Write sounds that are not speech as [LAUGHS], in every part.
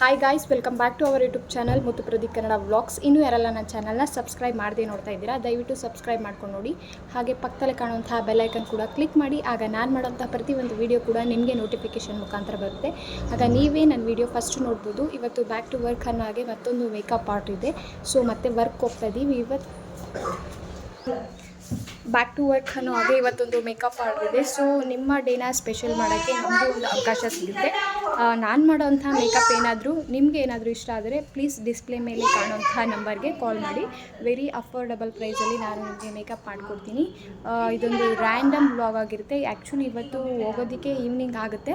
Hi guys welcome back to our YouTube channel Muthu Pradeep Kannada vlogs ಇನ್ನೂ ಯಾರೆಲ್ಲ ನನ್ನ ಚಾನಲ್ನ ಸಬ್ಸ್ಕ್ರೈಬ್ ಮಾಡದೆ ನೋಡ್ತಾ ಇದ್ದೀರಾ, ದಯವಿಟ್ಟು ಸಬ್ಸ್ಕ್ರೈಬ್ ಮಾಡ್ಕೊಂಡು ನೋಡಿ. ಹಾಗೆ ಪಕ್ಕದಲ್ಲಿ ಕಾಣುವಂತಹ ಬೆಲ್ಲೈಕನ್ ಕೂಡ ಕ್ಲಿಕ್ ಮಾಡಿ. ಆಗ ನಾನು ಮಾಡೋಂಥ ಪ್ರತಿಯೊಂದು ವೀಡಿಯೋ ಕೂಡ ನಿಮಗೆ ನೋಟಿಫಿಕೇಶನ್ ಮುಖಾಂತರ ಬರುತ್ತೆ. ಆಗ ನೀವೇ ನನ್ನ ವಿಡಿಯೋ ಫಸ್ಟ್ ನೋಡ್ಬೋದು. ಇವತ್ತು ಬ್ಯಾಕ್ ಟು ವರ್ಕ್ ಅನ್ನೋ ಹಾಗೆ ಮತ್ತೊಂದು ಮೇಕಪ್ ಆರ್ಟ್ ಇದೆ. ಸೊ ಮತ್ತೆ ವರ್ಕ್ ಹೋಗ್ತಾ ಇದ್ದೀವಿ ಇವತ್ತು ಬ್ಯಾಕ್ ಟು ವರ್ಕ್ ಅನ್ನೋ ಹಾಗೆ ಇವತ್ತೊಂದು ಮೇಕಪ್ ಆಗಿದೆ ಸೊ ನಿಮ್ಮ ಡೇನ ಸ್ಪೆಷಲ್ ಮಾಡೋಕ್ಕೆ ನಮಗೂ ಒಂದು ಅವಕಾಶ ಸಿಗುತ್ತೆ. ನಾನು ಮಾಡೋವಂಥ ಮೇಕಪ್ ಏನಾದರೂ, ನಿಮಗೆ ಏನಾದರೂ ಇಷ್ಟ ಆದರೆ ಪ್ಲೀಸ್ ಡಿಸ್ಪ್ಲೇ ಮೇಲೆ ಕಾಣುವಂಥ ನಂಬರ್ಗೆ ಕಾಲ್ ಮಾಡಿ. ವೆರಿ ಅಫೋರ್ಡಬಲ್ ಪ್ರೈಸಲ್ಲಿ ನಾನು ನಿಮಗೆ ಮೇಕಪ್ ಮಾಡಿಕೊಡ್ತೀನಿ. ಇದೊಂದು ರ್ಯಾಂಡಮ್ ಬ್ಲಾಗ್ ಆಗಿರುತ್ತೆ. ಆ್ಯಕ್ಚುಲಿ ಇವತ್ತು ಹೋಗೋದಕ್ಕೆ ಈವ್ನಿಂಗ್ ಆಗುತ್ತೆ.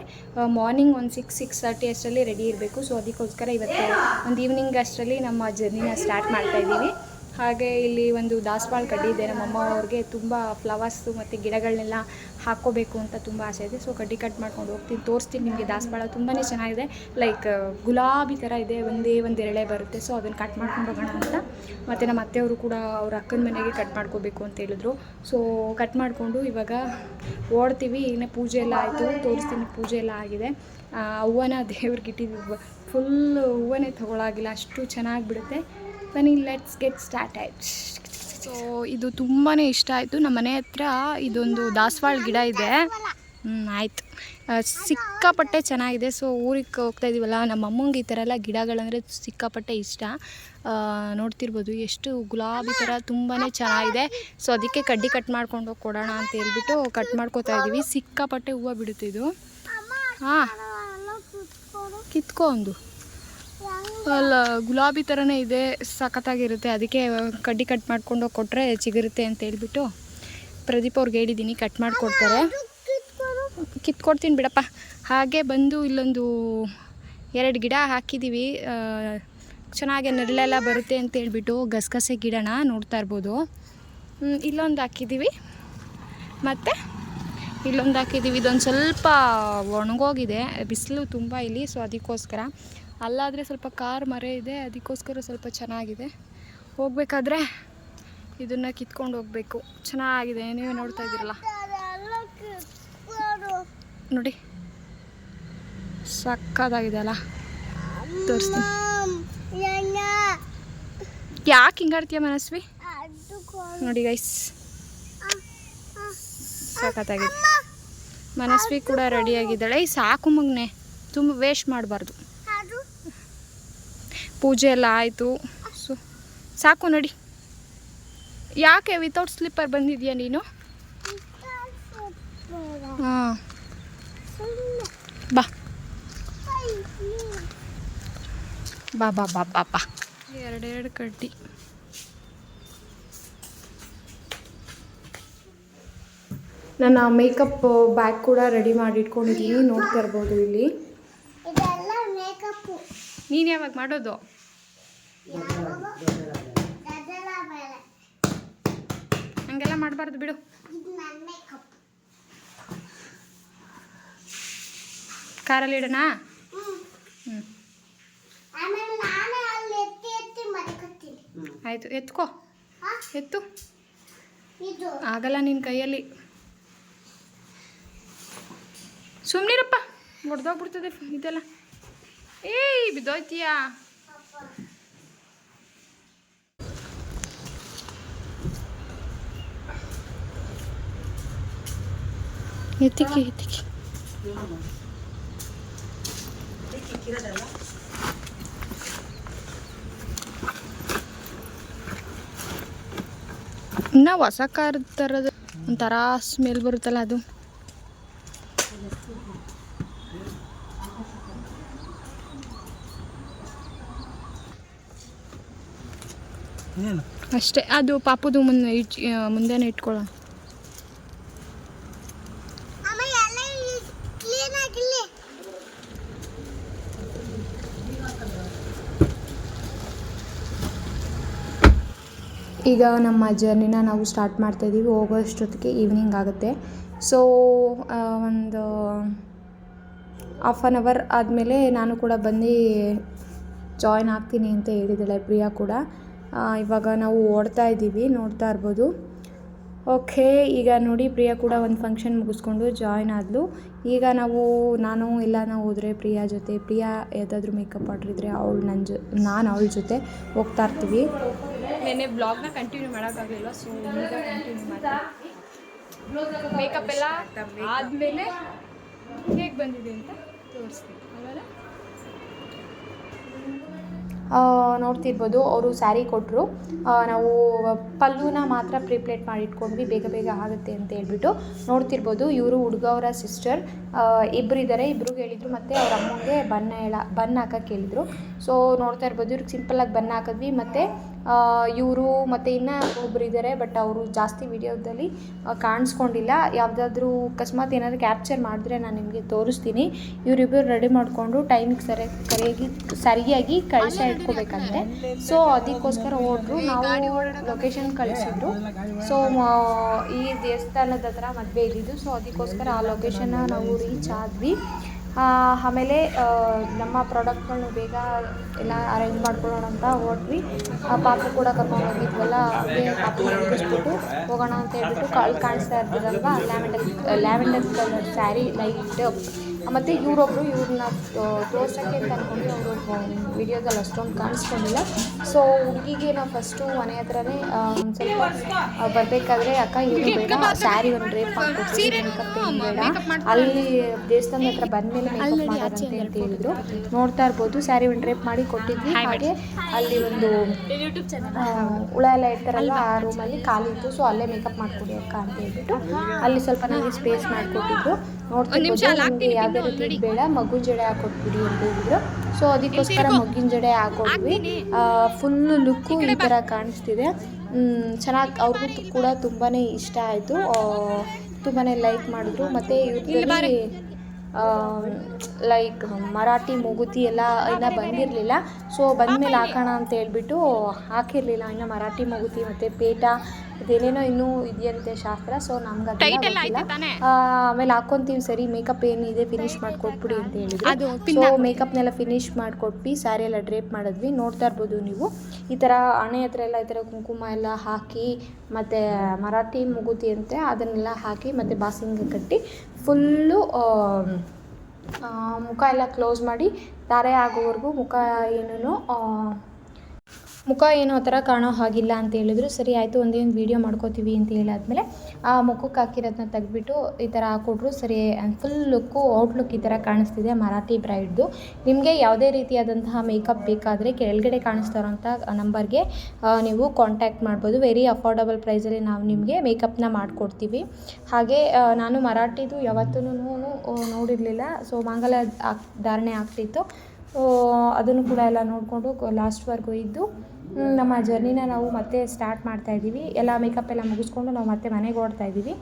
ಮಾರ್ನಿಂಗ್ ಒಂದು ಸಿಕ್ಸ್ ಸಿಕ್ಸ್ ತರ್ಟಿ ಅಷ್ಟರಲ್ಲಿ ರೆಡಿ ಇರಬೇಕು. ಸೊ ಅದಕ್ಕೋಸ್ಕರ ಇವತ್ತು ಒಂದು ಈವ್ನಿಂಗ್ ಅಷ್ಟರಲ್ಲಿ ನಮ್ಮ ಜರ್ನಿನ ಸ್ಟಾರ್ಟ್ ಮಾಡ್ತಾ ಇದ್ದೀವಿ. ಹಾಗೆ ಇಲ್ಲಿ ಒಂದು ದಾಸವಾಳ ಕಡ್ಡಿ ಇದೆ. ನಮ್ಮಮ್ಮ ಅವ್ರಿಗೆ ತುಂಬ ಫ್ಲವರ್ಸು ಮತ್ತು ಗಿಡಗಳನ್ನೆಲ್ಲ ಹಾಕ್ಕೋಬೇಕು ಅಂತ ತುಂಬ ಆಸೆ ಇದೆ. ಸೊ ಕಡ್ಡಿ ಕಟ್ ಮಾಡ್ಕೊಂಡು ಹೋಗ್ತೀನಿ, ತೋರಿಸ್ತೀನಿ ನಿಮಗೆ ದಾಸವಾಳ. ತುಂಬಾ ಚೆನ್ನಾಗಿದೆ. ಲೈಕ್ ಗುಲಾಬಿ ಥರ ಇದೆ, ಒಂದೇ ಒಂದು ಎಳೆ ಬರುತ್ತೆ. ಸೊ ಅದನ್ನು ಕಟ್ ಮಾಡ್ಕೊಂಡು ಹೋಗೋಣ ಅಂತ. ಮತ್ತು ನಮ್ಮ ಅತ್ತೆಯವರು ಕೂಡ ಅವ್ರ ಅಕ್ಕನ ಮನೆಗೆ ಕಟ್ ಮಾಡ್ಕೋಬೇಕು ಅಂತ ಹೇಳಿದ್ರು. ಸೊ ಕಟ್ ಮಾಡಿಕೊಂಡು ಇವಾಗ ಓಡ್ತೀವಿ. ಇನ್ನೇ ಪೂಜೆ ಎಲ್ಲ ಆಯಿತು. ತೋರಿಸ್ತೀನಿ, ಪೂಜೆ ಎಲ್ಲ ಆಗಿದೆ. ಹೂವನ [LAUGHS] ದೇವ್ರಿಗೆ ಇಟ್ಟಿದ್ವಿ ಫುಲ್ ಹೂವನೇ ತಗೊಳಾಗಿಲ್ಲ. ಅಷ್ಟು ಚೆನ್ನಾಗಿ ಬಿಡುತ್ತೆ. ಬನ್ನಿ ಲೆಟ್ಸ್ ಗೆಟ್ ಸ್ಟಾರ್ಟ್ ಆಯ್ತು ಸೊ ಇದು ತುಂಬಾ ಇಷ್ಟ ಆಯಿತು. ನಮ್ಮ ಮನೆ ಹತ್ರ ಇದೊಂದು ದಾಸವಾಳ ಗಿಡ ಇದೆ. ಹ್ಞೂ ಆಯಿತು. ಸಿಕ್ಕಾಪಟ್ಟೆ ಚೆನ್ನಾಗಿದೆ. ಸೊ ಊರಿಗೆ ಹೋಗ್ತಾ ಇದೀವಲ್ಲ, ನಮ್ಮ ಅಮ್ಮಂಗೆ ಈ ಥರ ಎಲ್ಲ ಗಿಡಗಳಂದರೆ ಸಿಕ್ಕಾಪಟ್ಟೆ ಇಷ್ಟ. ನೋಡ್ತಿರ್ಬೋದು, ಎಷ್ಟು ಗುಲಾಬಿ ಥರ ತುಂಬಾ ಚೆನ್ನಾಗಿದೆ. ಸೊ ಅದಕ್ಕೆ ಕಡ್ಡಿ ಕಟ್ ಮಾಡ್ಕೊಂಡು ಕೊಡೋಣ ಅಂತ ಹೇಳ್ಬಿಟ್ಟು ಕಟ್ ಮಾಡ್ಕೋತಾ ಇದ್ದೀವಿ ಸಿಕ್ಕಾಪಟ್ಟೆ ಹೂವು ಬಿಡುತ್ತಿದ್ದು ಹಾಂ, ಕಿತ್ಕೊ ಒಂದು. ಅಲ್ಲ, ಗುಲಾಬಿ ಥರನೇ ಇದೆ, ಸಖತ್ತಾಗಿರುತ್ತೆ. ಅದಕ್ಕೆ ಕಡ್ಡಿ ಕಟ್ ಮಾಡ್ಕೊಂಡು ಕೊಟ್ಟರೆ ಚಿಗುರುತ್ತೆ ಅಂತ ಹೇಳಿಬಿಟ್ಟು ಪ್ರದೀಪ್ ಅವ್ರಿಗೆ ಹೇಳಿದ್ದೀನಿ ಕಟ್ ಮಾಡಿಕೊಡ್ತಾರೆ. ಕಿತ್ಕೊಡ್ತೀನಿ ಬಿಡಪ್ಪ. ಹಾಗೆ ಬಂದು ಇಲ್ಲೊಂದು ಎರಡು ಗಿಡ ಹಾಕಿದ್ದೀವಿ ಚೆನ್ನಾಗಿ ನೆರಳೆಲ್ಲ ಬರುತ್ತೆ ಅಂತ ಹೇಳಿಬಿಟ್ಟು ಗಸಗಸೆ ಗಿಡನ ನೋಡ್ತಾ ಇರ್ಬೋದು. ಇಲ್ಲೊಂದು ಹಾಕಿದ್ದೀವಿ ಮತ್ತು ಇಲ್ಲೊಂದು ಹಾಕಿದ್ದೀವಿ ಇದೊಂದು ಸ್ವಲ್ಪ ಒಣಗೋಗಿದೆ. ಬಿಸಿಲು ತುಂಬ ಇಲ್ಲಿ, ಸೊ ಅದಕ್ಕೋಸ್ಕರ ಅಲ್ಲಾದರೆ ಸ್ವಲ್ಪ ಕಾರ್ ಮರೆ ಇದೆ, ಅದಕ್ಕೋಸ್ಕರ ಸ್ವಲ್ಪ ಚೆನ್ನಾಗಿದೆ. ಹೋಗಬೇಕಾದ್ರೆ ಇದನ್ನು ಕಿತ್ಕೊಂಡು ಹೋಗಬೇಕು. ಚೆನ್ನಾಗಿದೆ, ನೀವು ನೋಡ್ತಾ ಇದ್ದೀರಲ್ಲ? ನೋಡಿ. ಸಕ್ಕದಾಗಿದೆ ಅಲ್ಲ? ತೋರಿಸ್ತೀನಿ. ಯಾಕೆ ಹಿಂಗಾಡ್ತೀಯ ಮನಸ್ವಿ? ನೋಡಿ ಗೈಸ್ ಸಖತ್ತಾಗಿದೆ ಮನಸ್ವಿ ಕೂಡ ರೆಡಿಯಾಗಿದ್ದಾಳೆ ಈ ಸಾಕು ಮಗ್ನೆ. ತುಂಬ ವೇಸ್ಟ್ ಮಾಡಬಾರ್ದು. ಪೂಜೆ ಎಲ್ಲ ಆಯಿತು. ಸೊ ಸಾಕು ನೋಡಿ. ಯಾಕೆ ವಿತೌಟ್ ಸ್ಲಿಪ್ಪರ್ ಬಂದಿದ್ಯಾ ನೀನು? ಹಾಂ. ಬಾ. ಬಾ ಬಾ ಬಾ ಬಾ ಬಾ. ಎರಡೆರಡು ಕಡ್ಡಿ. ನನ್ನ ಮೇಕಪ್ ಬ್ಯಾಗ್ ಕೂಡ ರೆಡಿ ಮಾಡಿ ಇಟ್ಕೊಂಡಿದ್ದೀನಿ ನೋಡ್ತಾ ಇರ್ಬೋದು ಇಲ್ಲಿ. ನೀನು ಯಾವಾಗ ಮಾಡೋದು? ಹಂಗೆಲ್ಲ ಮಾಡಬಾರ್ದು ಬಿಡು. ಕಾರಲ್ಲಿ ಇಡೋಣ? ಆಯಿತು, ಎತ್ಕೋ. ಎತ್ತು. ಆಗಲ್ಲ ನಿನ್ನ ಕೈಯಲ್ಲಿ. ಸುಮ್ಮನಿರಪ್ಪ ಹೊಡೆದೋಗ್ಬಿಡ್ತದೆ ಇದೆಲ್ಲ. ಏಯ್, ಬಿದ್ದೋಯ್ತೀಯಾ? ಎತ್ತಿಕ್ಕಿ ಎತ್ತಿಕ್ಕಿ. ಇನ್ನು ಹೊಸ ಕಾರ್ ಥರದ ಒಂಥರ ಸ್ಮೆಲ್ ಬರುತ್ತಲ್ಲ ಅದು. ಅಷ್ಟೇ ಅದು ಪಾಪದು ಮುಂದೆ ಇಟ್ ಮುಂದೆನೇ ಇಟ್ಕೊಳ್ಳೋಣ ಆಮೇಲೆ ಎಲ್ಲ ಕ್ಲೀನ್ ಆಗಿಲ್ಲ ಈಗ ನಮ್ಮ ಜರ್ನಿನ ನಾವು ಸ್ಟಾರ್ಟ್ ಮಾಡ್ತಾ ಇದ್ದೀವಿ ಹೋಗೋಷ್ಟೊತ್ತಿಗೆ ಈವ್ನಿಂಗ್ ಆಗುತ್ತೆ. ಸೊ ಒಂದು ಹಾಫ್ ಆನ್ ಅವರ್ ಆದಮೇಲೆ ನಾನು ಕೂಡ ಬಂದು ಜಾಯ್ನ್ ಆಗ್ತೀನಿ ಅಂತ ಹೇಳಿದ್ದಾಳೆ ಪ್ರಿಯಾ ಕೂಡ. ಇವಾಗ ನಾವು ಓಡ್ತಾ ಇದ್ದೀವಿ ನೋಡ್ತಾ ಇರ್ಬೋದು. ಓಕೆ ಈಗ ನೋಡಿ ಪ್ರಿಯಾ ಕೂಡ ಒಂದು ಫಂಕ್ಷನ್ ಮುಗಿಸ್ಕೊಂಡು ಜಾಯ್ನ್ ಆದಲು. ಈಗ ನಾವು, ನಾನು ಇಲ್ಲ ನಾವು ಹೋದರೆ ಪ್ರಿಯಾ ಜೊತೆ, ಪ್ರಿಯಾ ಯಾವುದಾದ್ರೂ ಮೇಕಪ್ ಆರ್ಡ್ರ್ ಅವಳು ನನ್ನ ಜೊ, ನಾನು ಅವಳ ಜೊತೆ ಹೋಗ್ತಾ ಇರ್ತೀವಿ. ನೆನ್ನೆ ಬ್ಲಾಗ್ನ ಕಂಟಿನ್ಯೂ ಮಾಡೋಕ್ಕಾಗಲಿಲ್ಲ ಸೊ ಈಗ ಕಂಟಿನ್ಯೂ ಮಾಡ್ತೀನಿ. ಮೇಕಪ್ ಎಲ್ಲ ಆದಮೇಲೆ ಹೇಗೆ ಬಂದಿದೆ ಅಂತ ತೋರಿಸ್ತೀನಿ. ಅಲ್ವಲ್ಲ ಆ, ನೋಡ್ತಿರ್ಬೋದು ಅವರು ಸ್ಯಾರಿ ಕೊಟ್ಟರು ನಾವು ಪಲ್ಲುನ ಮಾತ್ರ ಪ್ರಿಪ್ಲೇಟ್ ಮಾಡಿ ಇಟ್ಕೊಂಡ್ವಿ ಬೇಗ ಬೇಗ ಆಗುತ್ತೆ ಅಂತ ಹೇಳ್ಬಿಟ್ಟು. ನೋಡ್ತಿರ್ಬೋದು ಇವರು ಹುಡುಗ ಅವರ ಸಿಸ್ಟರ್ ಇಬ್ಬರು ಇದ್ದಾರೆ ಇಬ್ರಿಗೆ ಹೇಳಿದರು ಮತ್ತು ಅವ್ರ ಅಮ್ಮನಿಗೆ ಬಣ್ಣ ಹೇಳ ಬಣ್ಣ ಹಾಕಕ್ಕೆ ಹೇಳಿದರು. ಸೊ ನೋಡ್ತಾ ಇರ್ಬೋದು ಇವ್ರಿಗೆ ಸಿಂಪಲ್ಲಾಗಿ ಬಣ್ಣ ಹಾಕಿದ್ವಿ ಮತ್ತು ಇವರು ಮತ್ತು ಇನ್ನೂ ಒಬ್ಬರು ಇದ್ದಾರೆ ಬಟ್ ಅವರು ಜಾಸ್ತಿ ವಿಡಿಯೋದಲ್ಲಿ ಕಾಣಿಸ್ಕೊಂಡಿಲ್ಲ. ಯಾವುದಾದ್ರೂ ಅಕಸ್ಮಾತ್ ಏನಾದರೂ ಕ್ಯಾಪ್ಚರ್ ಮಾಡಿದ್ರೆ ನಾನು ನಿಮಗೆ ತೋರಿಸ್ತೀನಿ. ಇವರಿಬ್ಬರು ರೆಡಿ ಮಾಡಿಕೊಂಡು ಟೈಮಿಗೆ ಸರಿ ಸರಿಯಾಗಿ ಸರಿಯಾಗಿ ಕಳಿಸ ಇಟ್ಕೋಬೇಕಂತೆ. ಸೊ ಅದಕ್ಕೋಸ್ಕರ ಹೋದ್ರು. ನಾವು ಲೊಕೇಶನ್ ಕಳಿಸಿದ್ರು. ಸೊ ಈ ದೇವಸ್ಥಾನದ ಹತ್ರ ಮದುವೆ ಇದ್ದಿದ್ದು. ಸೊ ಅದಕ್ಕೋಸ್ಕರ ಆ ಲೊಕೇಶನ್ನ ನಾವು ರೀಚ್ ಆದ್ವಿ. ಆಮೇಲೆ ನಮ್ಮ ಪ್ರಾಡಕ್ಟ್ಗಳನ್ನ ಬೇಗ ಎಲ್ಲ ಅರೇಂಜ್ ಮಾಡ್ಕೊಳ್ಳೋಣ ಅಂತ ಹೊರಟ್ವಿ ಆ ಪಾಪು ಕೂಡ ಕರ್ಕೊಂಡು ಹೋಗಿದ್ವಲ್ಲ ಹಾಗೆ ಪಾಪು ಮುಗಿಸ್ಬಿಟ್ಟು ಹೋಗೋಣ ಅಂತ ಹೇಳ್ಬಿಟ್ಟು ಕಾಲ್ ಕಾಣಿಸ್ತಾ ಇರ್ತದಲ್ವಾ lavender lavender colour sari light ಮತ್ತು ಇವರೊಬ್ಬರು ಇವ್ರನ್ನ ತೋರ್ಸೋಕ್ಕೆ ಅಂತ ಅಂದ್ಕೊಂಡು ಅವರು ವಿಡಿಯೋದಲ್ಲಿ ಅಷ್ಟೊಂದು ಕಾಣಿಸ್ಕೊಂಡಿಲ್ಲ. ಸೊ ಹುಡುಗಿಗೆ ನಾವು ಫಸ್ಟು ಮನೆ ಹತ್ರನೇ ಸ್ವಲ್ಪ ಬರಬೇಕಾದ್ರೆ ಅಕ್ಕ ಏನು ಬೇಡ ಸ್ಯಾರಿ ಒಂದು ರೇಪ್ ಮೇಕಪ್ ಬೇಡ. ಅಲ್ಲಿ ದೇವಸ್ಥಾನದ ಹತ್ರ ಬಂದಮೇಲೆ ಮೇಕಪ್ ಮಾಡೋದಂತೆ ಅಂತ ಹೇಳಿದ್ರು ನೋಡ್ತಾ ಇರ್ಬೋದು ಸ್ಯಾರಿ ಒಂದು ರೇಪ್ ಮಾಡಿ ಕೊಟ್ಟಿದ್ವಿ. ಹಾಗೆ ಅಲ್ಲಿ ಒಂದು ಹುಳ ಎಲ್ಲ ಇರ್ತಾರಲ್ಲ ಆ ರೂಮಲ್ಲಿ ಖಾಲಿ ಇತ್ತು. ಸೊ ಅಲ್ಲೇ ಮೇಕಪ್ ಮಾಡ್ಕೊಡಿ ಅಕ್ಕ ಅಂತ ಹೇಳ್ಬಿಟ್ಟು ಅಲ್ಲಿ ಸ್ವಲ್ಪ ನನಗೆ ಸ್ಪೇಸ್ ಮಾಡಿಕೊಟ್ಟಿದ್ರು. ನೋಡ್ತಿರ್ಬೋದು ನಿಮಗೆ ಯಾವುದೇ ರೀತಿ ಬೇಡ ಮಗುನ ಜಡೆ ಹಾಕೊಟ್ಬಿಡಿ ಅಂತ ಹೇಳಿದ್ರು. ಸೊ ಅದಕ್ಕೋಸ್ಕರ ಮಗ್ಗಿನ ಜಡೆ ಹಾಕೊಟ್ವಿ ಫುಲ್ ಲುಕ್ಕು ಈ ಥರ ಕಾಣಿಸ್ತಿದೆ. ಚೆನ್ನಾಗಿ ಅವ್ರಿಗೂ ಕೂಡ ತುಂಬಾ ಇಷ್ಟ ಆಯಿತು. ತುಂಬಾ ಲೈಕ್ ಮಾಡಿದ್ರು. ಮತ್ತು ಇವ್ರಲ್ಲಿ ಲೈಕ್ ಮರಾಠಿ ಮೂಗುತಿ ಎಲ್ಲ ಇನ್ನೂ ಬಂದಿರಲಿಲ್ಲ. ಸೊ ಬಂದಮೇಲೆ ಹಾಕೋಣ ಅಂತ ಹೇಳ್ಬಿಟ್ಟು ಹಾಕಿರಲಿಲ್ಲ. ಇನ್ನು ಮರಾಠಿ ಮೂಗುತಿ ಮತ್ತು ಪೇಟ ಅದೇನೇನೋ ಇನ್ನೂ ಇದೆಯಂತೆ ಶಾಸ್ತ್ರ ಸೊ ನಮ್ಗೆ ಆಮೇಲೆ ಹಾಕೊಂತೀವಿ ಸರಿ ಮೇಕಪ್ ಏನಿದೆ ಫಿನಿಶ್ ಮಾಡಿಕೊಟ್ಬಿಡಿ ಅಂತ ಹೇಳಿದ್ರು. ಸೊ ಮೇಕಪ್ನೆಲ್ಲ ಫಿನಿಶ್ ಮಾಡಿಕೊಟ್ವಿ ಸ್ಯಾರಿ ಎಲ್ಲ ಡ್ರೇಪ್ ಮಾಡಿದ್ವಿ ನೋಡ್ತಾ ಇರ್ಬೋದು ನೀವು. ಈ ಥರ ಹಣೆ ಹತ್ರ ಎಲ್ಲ ಈ ಥರ ಕುಂಕುಮ ಎಲ್ಲ ಹಾಕಿ ಮತ್ತು ಮರಾಠಿ ಮುಗುತಿ ಅಂತೆ ಅದನ್ನೆಲ್ಲ ಹಾಕಿ ಮತ್ತು ಬಾಸಿಂಗ ಕಟ್ಟಿ ಫುಲ್ಲು ಮುಖ ಎಲ್ಲ ಕ್ಲೋಸ್ ಮಾಡಿ ತಾರೆ ಆಗೋವರೆಗೂ ಮುಖ ಏನೂ ಮುಖ ಏನೋ ಆ ಥರ ಕಾಣೋ ಹಾಗಿಲ್ಲ ಅಂತ ಹೇಳಿದ್ರು. ಸರಿ, ಆಯಿತು, ಒಂದೇ ಒಂದು ವೀಡಿಯೋ ಮಾಡ್ಕೋತೀವಿ ಅಂತ ಹೇಳಾದ್ಮೇಲೆ ಆ ಮುಖಕ್ಕೆ ಹಾಕಿರೋದನ್ನ ತೆಗೆದ್ಬಿಟ್ಟು ಈ ಥರ ಹಾಕ್ಕೊಟ್ರು. ಸರಿ ಫುಲ್ ಲುಕ್ಕು ಔಟ್ಲುಕ್ ಈ ಥರ ಕಾಣಿಸ್ತಿದೆ ಮರಾಠಿ ಬ್ರೈಡ್ದು ನಿಮಗೆ ಯಾವುದೇ ರೀತಿಯಾದಂತಹ ಮೇಕಪ್ ಬೇಕಾದರೆ ಕೆಳಗಡೆ ಕಾಣಿಸ್ತಾ ಇರೋಂಥ ನಂಬರ್ಗೆ ನೀವು ಕಾಂಟ್ಯಾಕ್ಟ್ ಮಾಡ್ಬೋದು. ವೆರಿ ಅಫೋರ್ಡಬಲ್ ಪ್ರೈಸಲ್ಲಿ ನಾವು ನಿಮಗೆ ಮೇಕಪ್ನ ಮಾಡಿಕೊಡ್ತೀವಿ. ಹಾಗೆ ನಾನು ಮರಾಠಿದು ಯಾವತ್ತೂ ನೋಡಿರಲಿಲ್ಲ. ಸೊ ಮಾಂಗಲ್ಯ ಹಾಕ್ ಧಾರಣೆ ಆಗ್ತಿತ್ತು. ಅದನ್ನು ಕೂಡ ಎಲ್ಲ ನೋಡಿಕೊಂಡು ಲಾಸ್ಟ್ವರೆಗೂ ಇದ್ದು ನಮ್ಮ ಜರ್ನಿನ ನಾವು ಮತ್ತೆ ಸ್ಟಾರ್ಟ್ ಮಾಡ್ತಾ ಇದ್ದೀವಿ. ಎಲ್ಲ ಮೇಕಪ್ ಎಲ್ಲ ಮುಗಿಸ್ಕೊಂಡು ನಾವು ಮತ್ತೆ ಮನೆಗೆ ಓಡ್ತಾ ಇದ್ದೀವಿ.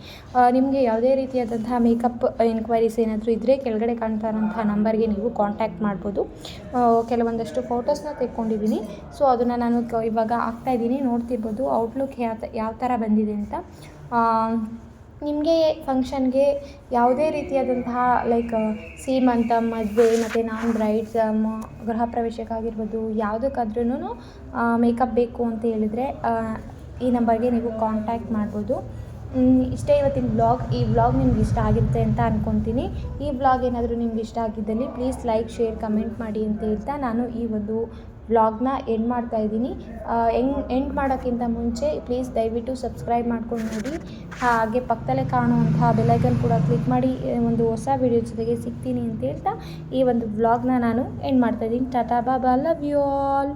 ನಿಮಗೆ ಯಾವುದೇ ರೀತಿಯಾದಂತಹ ಮೇಕಪ್ ಎನ್ಕ್ವೈರೀಸ್ ಏನಾದರೂ ಇದ್ದರೆ ಕೆಳಗಡೆ ಕಾಣ್ತಾ ಇರೋಂಥ ನಂಬರ್ಗೆ ನೀವು ಕಾಂಟ್ಯಾಕ್ಟ್ ಮಾಡ್ಬೋದು. ಕೆಲವೊಂದಷ್ಟು ಫೋಟೋಸ್ನ ತೆಕ್ಕೊಂಡಿದ್ದೀನಿ. ಸೊ ಅದನ್ನು ನಾನು ಇವಾಗ ಹಾಕ್ತಾ ಇದ್ದೀನಿ. ನೋಡ್ತಿರ್ಬೋದು ಔಟ್ಲುಕ್ ಯಾವ ಯಾವ ಥರ ಬಂದಿದೆ ಅಂತ. ನಿಮಗೆ ಫಂಕ್ಷನ್ಗೆ ಯಾವುದೇ ರೀತಿಯಾದಂತಹ ಲೈಕ್ ಸೀಮಂತ, ಮದುವೆ, ಮತ್ತು ನಾನ್ ಬ್ರೈಡ್ಸ್ ಗೃಹ ಪ್ರವೇಶಕ್ಕಾಗಿರ್ಬೋದು ಯಾವುದಕ್ಕಾದ್ರೂ ಮೇಕಪ್ ಬೇಕು ಅಂತ ಹೇಳಿದರೆ ಈ ನಂಬರ್ಗೆ ನೀವು ಕಾಂಟ್ಯಾಕ್ಟ್ ಮಾಡ್ಬೋದು. ಇಷ್ಟೇ ಇವತ್ತಿನ ಬ್ಲಾಗ್ ಈ ಬ್ಲಾಗ್ ನಿಮ್ಗೆ ಇಷ್ಟ ಆಗಿರುತ್ತೆ ಅಂತ ಅಂದ್ಕೊತೀನಿ ಈ ಬ್ಲಾಗ್ ಏನಾದರೂ ನಿಮ್ಗೆ ಇಷ್ಟ ಆಗಿದ್ದಲ್ಲಿ ಪ್ಲೀಸ್ ಲೈಕ್ ಶೇರ್ ಕಮೆಂಟ್ ಮಾಡಿ ಅಂತ ಹೇಳ್ತಾ ನಾನು ಈ ಒಂದು ವ್ಲಾಗ್ನ ಎಂಡ್ ಮಾಡ್ತಾ ಇದ್ದೀನಿ. ಹೆಂಗ್ ಎಂಡ್ ಮಾಡೋಕ್ಕಿಂತ ಮುಂಚೆ ಪ್ಲೀಸ್ ದಯವಿಟ್ಟು ಸಬ್ಸ್ಕ್ರೈಬ್ ಮಾಡ್ಕೊಂಡು ನೋಡಿ. ಹಾಗೆ ಪಕ್ಕದಲ್ಲೇ ಕಾಣುವಂತಹ ಬೆಲೈಕನ್ ಕೂಡ ಕ್ಲಿಕ್ ಮಾಡಿ ಒಂದು ಹೊಸ ವಿಡಿಯೋ ಜೊತೆಗೆ ಸಿಗ್ತೀನಿ ಅಂತ ಹೇಳ್ತಾ ಈ ಒಂದು ವ್ಲಾಗ್ನ ನಾನು ಎಂಡ್ ಮಾಡ್ತಾ ಇದ್ದೀನಿ. ಟಾಟಾ ಬಾಬಾ ಲವ್ ಯು ಆಲ್